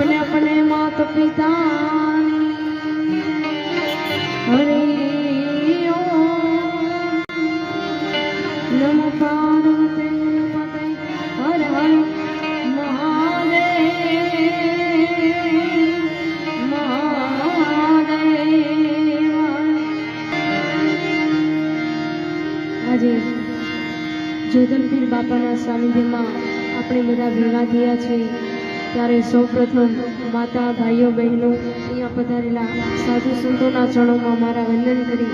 अपने अपने मात पिता हरि ओम नमो पार्वती पते हर हर महादेव महादेव આજે જોધનપીર બાપાના સાનિધ્યમાં આપણે બધા ભેગા થયા છીએ ત્યારે સૌપ્રથમ માતા, ભાઈઓ, બહેનો અહીંયા પધારેલા સાધુ સંતોના ચરણોમાં મારા વંદન કરી,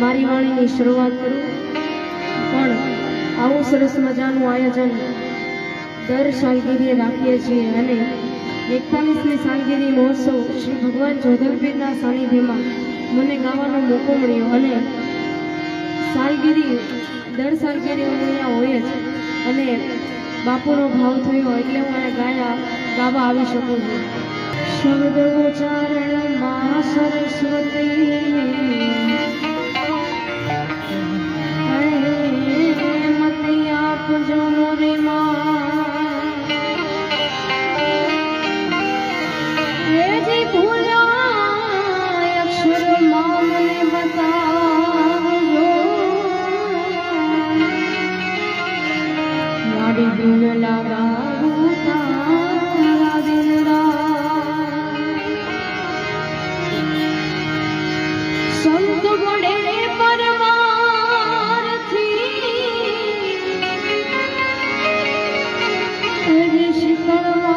મારી વાણીની શરૂઆત કરું. પણ આવું સરસ મજાનું આયોજન દર સાલગીરીએ રાખીએ છીએ અને એકતાલીસમી સાલગીરી મહોત્સવ શ્રી ભગવાન જોધનપીરના સાનિધ્યમાં મને ગાવાનો મોકો મળ્યો અને સાલગીરી દર સાલગીરી અહીંયા હોય જ અને બાપુનો ભાવ થયો એટલે હું અહીંયા ગાયા ગાવા આવી શકું છું શબ્દ ઉચ્ચારણમાં સરસ્વતી હે મતિ આપજો મોરે માં હે જી ભૂલ્યા અક્ષરમાં મને બતાવજો ফুল লাগাবো সারাদিন সন্ত বড়ে পরমার্থী ঋষি পরমা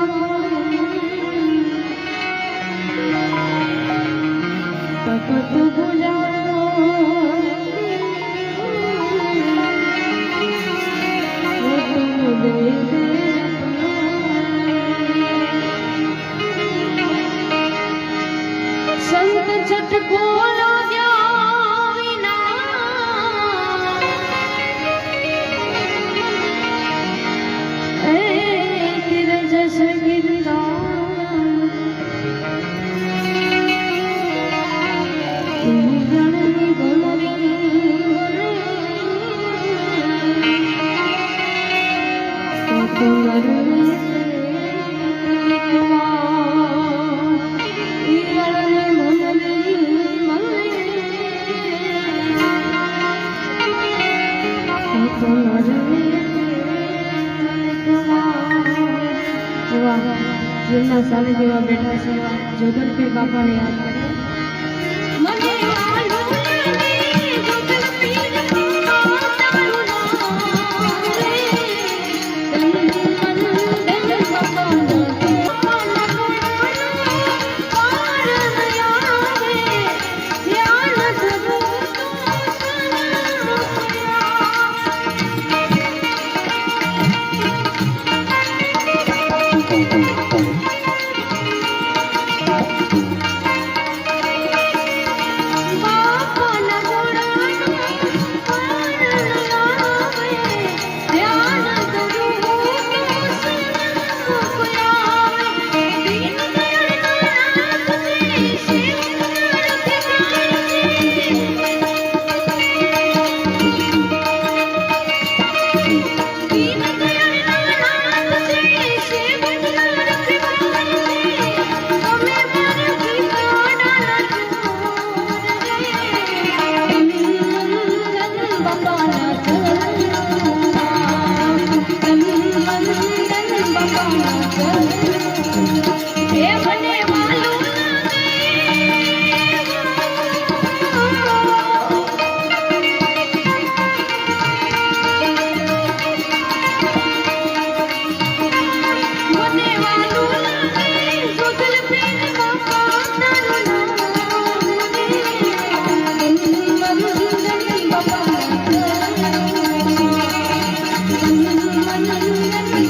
কত જેમના સામે જેવા બેઠા છે એવા જોધનપીર બાપાને યાદ કરીએ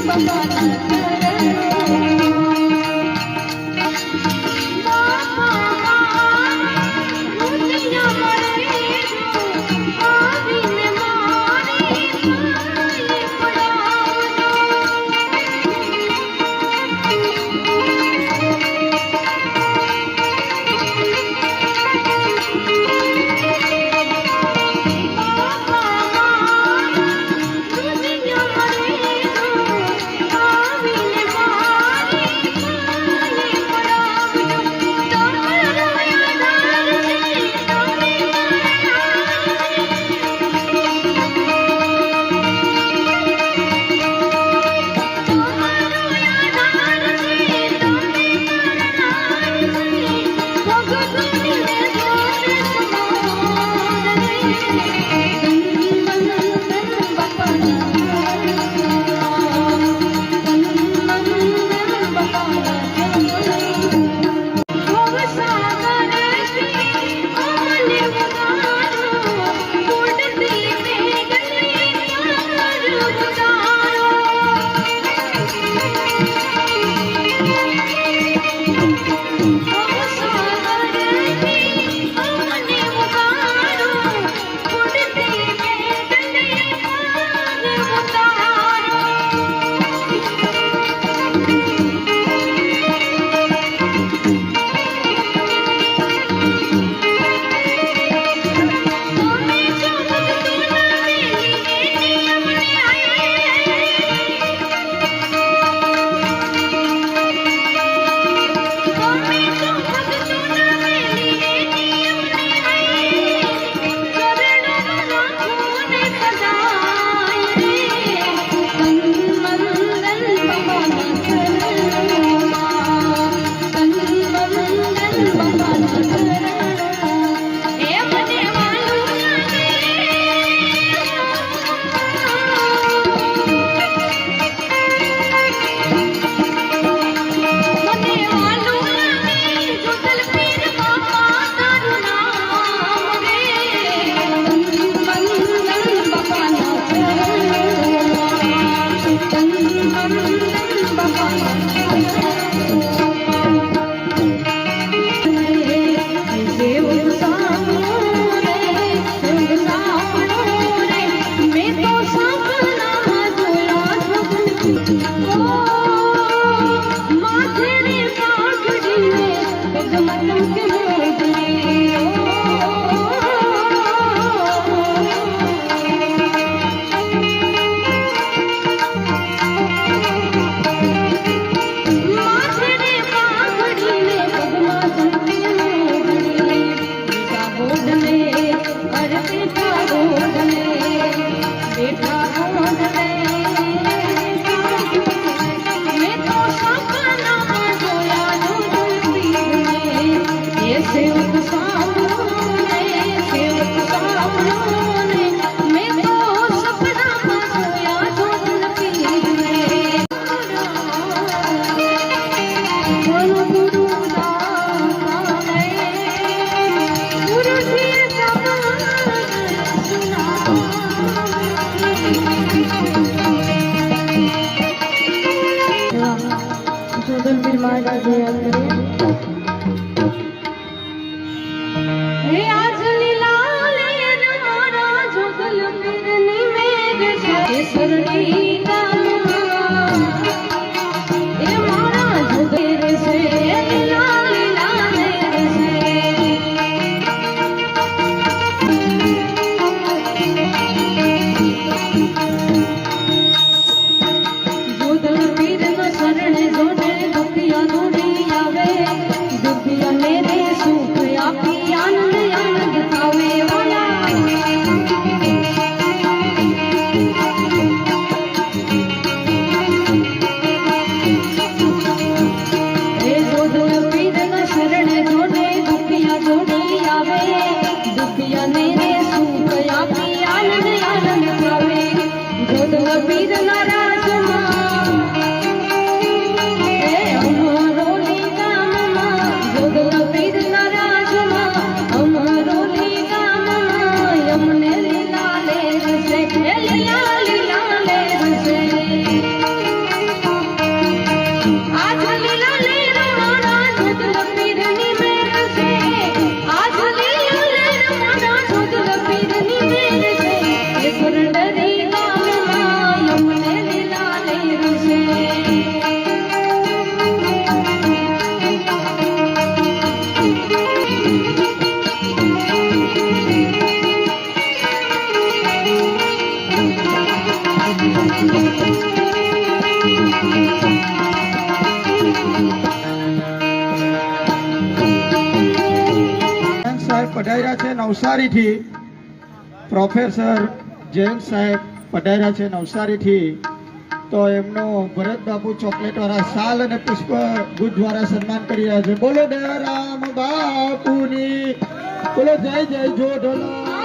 બાપાના નવસારીથી પ્રોફેસર જયંત સાહેબ પધાર્યા છે નવસારીથી. તો એમનો ભરત બાપુ ચોકલેટ વાળા સાલ અને પુષ્પ ગુજ દ્વારા સન્માન કરી રહ્યા છે. બોલો દયારામ બાપુની. બોલો જય જય જો ઢોલા.